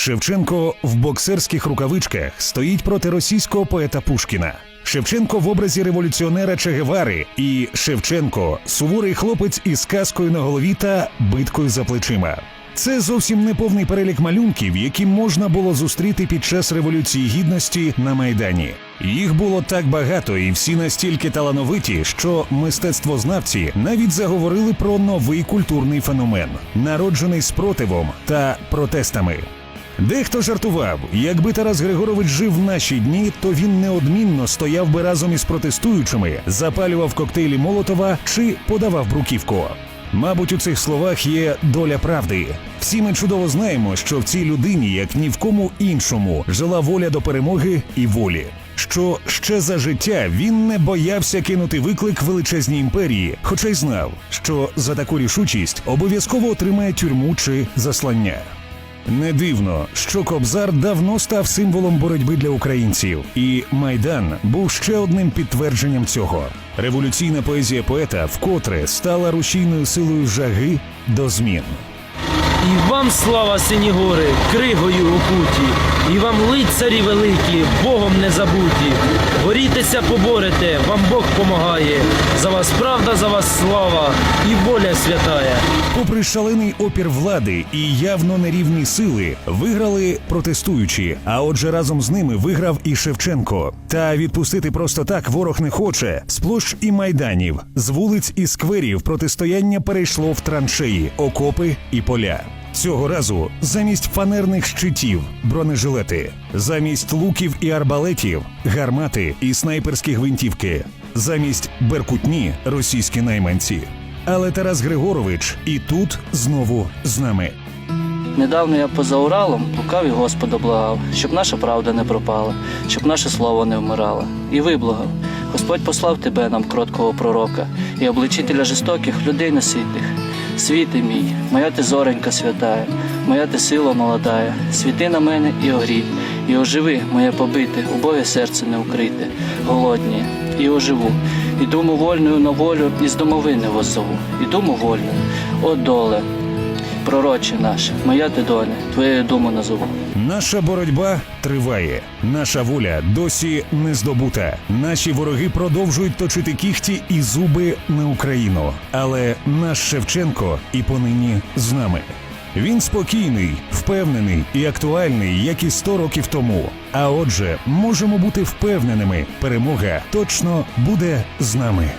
Шевченко в боксерських рукавичках стоїть проти російського поета Пушкіна. Шевченко в образі революціонера Че Гевари і Шевченко суворий хлопець із каскою на голові та биткою за плечима. Це зовсім не повний перелік малюнків, які можна було зустріти під час революції гідності на майдані. Їх було так багато, і всі настільки талановиті, що мистецтвознавці навіть заговорили про новий культурний феномен, народжений спротивом та протестами. Дехто жартував, якби Тарас Григорович жив в наші дні, то він неодмінно стояв би разом із протестуючими, запалював коктейлі Молотова чи подавав бруківку. Мабуть, у цих словах є доля правди. Всі ми чудово знаємо, що в цій людині, як ні в кому іншому, жила воля до перемоги і волі. Що ще за життя він не боявся кинути виклик величезній імперії, хоча й знав, що за таку рішучість обов'язково отримає тюрму чи заслання. Не дивно, що Кобзар давно став символом боротьби для українців, і Майдан був ще одним підтвердженням цього. Революційна поезія поета вкотре стала рушійною силою жаги до змін. І вам слава сині гори, кригою окуті, і вам лицарі великі, Богом не забуті. Борітеся, поборете, вам Бог помагає. За вас правда, за вас слава і воля святая. Попри шалений опір влади і явно нерівні сили, виграли протестуючі. А отже, разом з ними виграв і Шевченко. Та відпустити просто так ворог не хоче. З площ і майданів, з вулиць і скверів протистояння перейшло в траншеї, окопи і поля. Цього разу замість фанерних щитів бронежилети, замість луків і арбалетів гармати і снайперські гвинтівки, замість беркутні російські найманці. Але Тарас Григорович і тут знову з нами. Недавно я поза Уралом плукав і Господа благав, щоб наша правда не пропала, щоб наше слово не вмирало. І виблагав. Господь послав тебе нам кроткого пророка і обличителя жорстоких людей наситних. Світи мій, моя ти зоренька святая, моя ти сила молодая, світи на мене і огрій, і оживи моє побите, убоє серце не укрите, голодні, і оживу, і думу вольною на волю із домовини воззову, і думу вольною, о доле, Пророче наше, моя ти доля, твоєю думу назову. Наша боротьба триває. Наша воля досі не здобута. Наші вороги продовжують точити кіхті і зуби на Україну. Але наш Шевченко і понині з нами. Він спокійний, впевнений і актуальний, як і 100 років тому. А отже, можемо бути впевненими, перемога точно буде з нами.